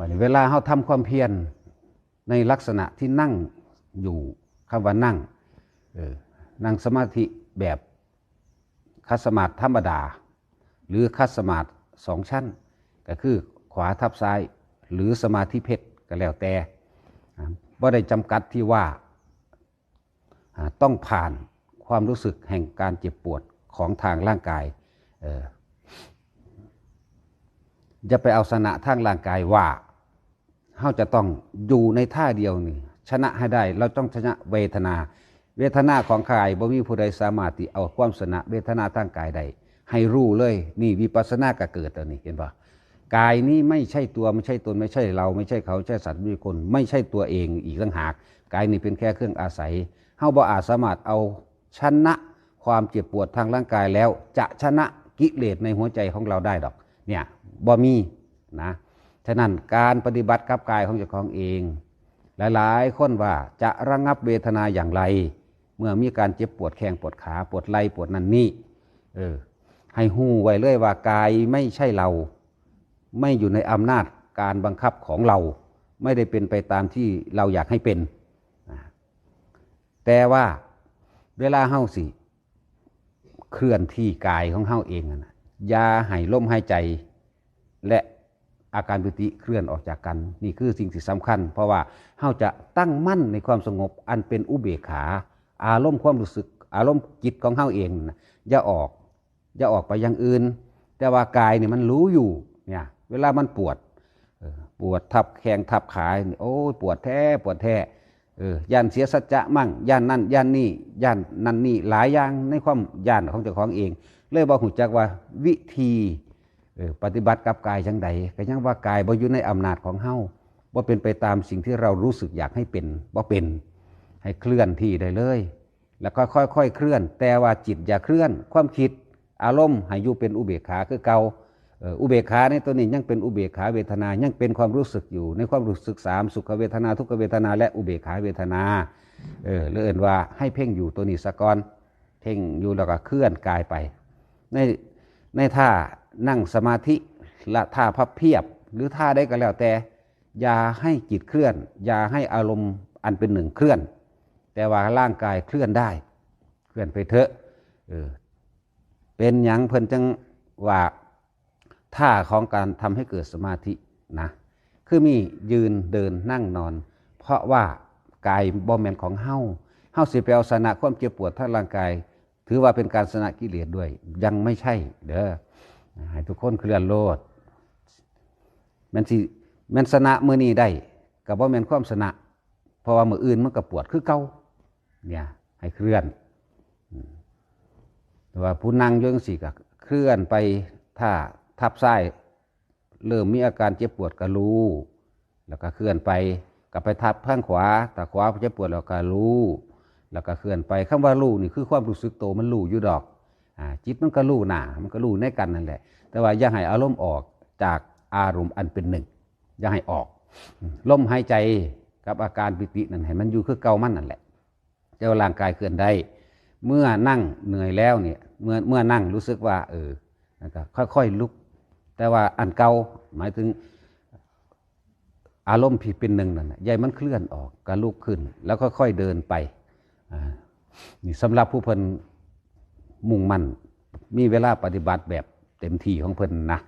บัดนี้เวลาเฮาทำความเพียรในลักษณะที่นั่งอยู่คำว่านั่งเออนั่งสมาธิแบบคัสมาธิธรรมดา หรือคัสมาธิสองชั้น ก็คือขวาทับซ้าย หรือสมาธิเพชรก็แล้วแต่อ่าบ่ได้จำกัดที่ว่าต้องผ่านความรู้สึกแห่งการเจ็บปวดของทางร่างกายจะไปเอาชนะทางร่างกายว่า เราจะต้องอยู่ในท่าเดียวนี่ชนะให้ได้ เราต้องชนะเวทนา เวทนาของกายบ่มีผู้ใดสามารถที่เอาความชนะเวทนาทางกายใดให้รู้เลย นี่วิปัสสนาก็เกิดแล้วนี่เห็นปะกายนี้ไม่ใช่ตัวไม่ใช่ตนไม่ใช่เรา ไม่ใช่เขาไม่ใช่สัตว์ไม่ใช่คน ไม่ใช่ตัวเองอีกต่างหากกายนี่เป็นแค่เครื่องอาศัยเฮาบ่อาจสามารถเอาชนะความเจ็บปวดทางร่างกายแล้ว จะชนะกิเลสในหัวใจของเราได้ดอก เนี่ยบ่มีนะ ฉะนั้นการปฏิบัติกับกายของเจ้าของเอง หลายๆคนว่าจะระงับเวทนาอย่างไร เมื่อมีการเจ็บปวดแข้งปวดขาปวดไหล่ปวดนั่นนี่เออให้หู้ไว้เลยว่ากายไม่ใช่เรา ไม่อยู่ในอำนาจการบังคับของเรา ไม่ได้เป็นไปตามที่เราอยากให้เป็น แต่ว่าเวลาเฮาสิ เคลื่อนที่กายของเฮาเองนะอยาให้ลมหายใจและ อาการปิติเคลื่อนออกจากกัน นี่คือสิ่งที่สำคัญ เพราะว่าเฮาจะตั้งมั่นในความสงบอันเป็นอุเบกขา อารมณ์ความรู้สึก อารมณ์จิตของเฮาเองนะอย่าออกอย่าออกไปอย่างอื่น แต่ว่ากายเนี่ยมันรู้อยู่เนี่ยเวลามันปวดปวดทับแขงทับขาโอ้ปวดแท้ปวดแท้เออย่านเสียสัจจะมั่งย่านนั่นย่านนี่ย่านนั่นนี่หลายอย่างในความย่านของเจ้าของเอง เลยบอกหูจักว่าวิธี ปฏิบัติกับกายจังใดก็ยังว่ากายบ่อยู่ในอำนาจของเฮาว่าเป็นไปตามสิ่งที่เรารู้สึกอยากให้เป็นว่าเป็นให้เคลื่อนที่ได้เลย แล้วก็ค่อยๆเคลื่อน แต่ว่าจิตอย่าเคลื่อน ความคิดอารมณ์ให้อยู่เป็นอุเบกขาคือเกาเอ่ออุเบกขาในตัวนี้ยังเป็นอุเบกขาเวทนา ยังเป็นความรู้สึกอยู่ ในความรู้สึกสามสุขเวทนาทุกเวทนาและอุเบกขาเวทนา เออเลยเอ่นว่าให้เพ่งอยู่ตัวนี้สะกอน เพ่งอยู่แล้วก็เคลื่อนกายไป ใน ในท่านั่งสมาธิและท่าพับเพียบ หรือท่าใดก็แล้วแต่ อย่าให้จิตเคลื่อน อย่าให้อารมณ์อันเป็นหนึ่งเคลื่อน แต่ว่าร่างกายเคลื่อนได้ เคลื่อนไปเถอะเออเป็นหยังเพิ่นจังว่าท่าของการทำให้เกิดสมาธินะคือมียืนเดินนั่งนอน เพราะว่ากายบอมแมนของเฮาเฮาสิไปเอาชนะความเจ็บปวดทางร่างกาย ถือว่าเป็นการชนะกิเลสด้วย ยังไม่ใช่ เด้อให้ทุกคนเคลื่อนโลดมันสิมันชนะมือนี้ได้กับว่ามันความชนะเพราะว่ามืออื่นมันก็ปวดคือเก่าเนี่ย ให้เคลื่อนแต่ว่าผู้นั่งยังสี่ก็เคลื่อนไปถ้าทับไส้ายเริ่มมีอาการเจ็บปวดก็รู้ แล้วก็เคลื่อนไปก็ไปทับข้างขวาแต่ขวาเจ็บปวดแล้วก็รู้ แล้วก็เคลื่อนไปคำว่ารู้นี่คือความรู้สึกโตมันรู้อยู่ดอกอ่าจิตมันก็รู้หนามันก็รู้ในกันนั่นแหละ แต่ว่าอย่าให้อารมณ์ออกจากอารมณ์อันเป็นหนึ่งอย่าให้ออกลมหายใจกับอาการปิตินั่นให้มันอยู่คือเก่ามันนั่นแหละเจ้าร่างกายเคลื่อนได้เมื่อนั่งเหนื่อยแล้วเนี่ยเมื่อเมื่อนั่งรู้สึกว่า เออนะครับค่อยๆลุก แต่ว่าอันเก่าหมายถึงอารมณ์ผิดเป็นหนึ่งนั่นน่ะใยมันเคลื่อนออกก็ลุกขึ้น แล้วค่อยๆเดินไป นี่สำหรับผู้เพิ่นมุ่งมั่น มีเวลาปฏิบัติแบบเต็มที่ของเพิ่นนะ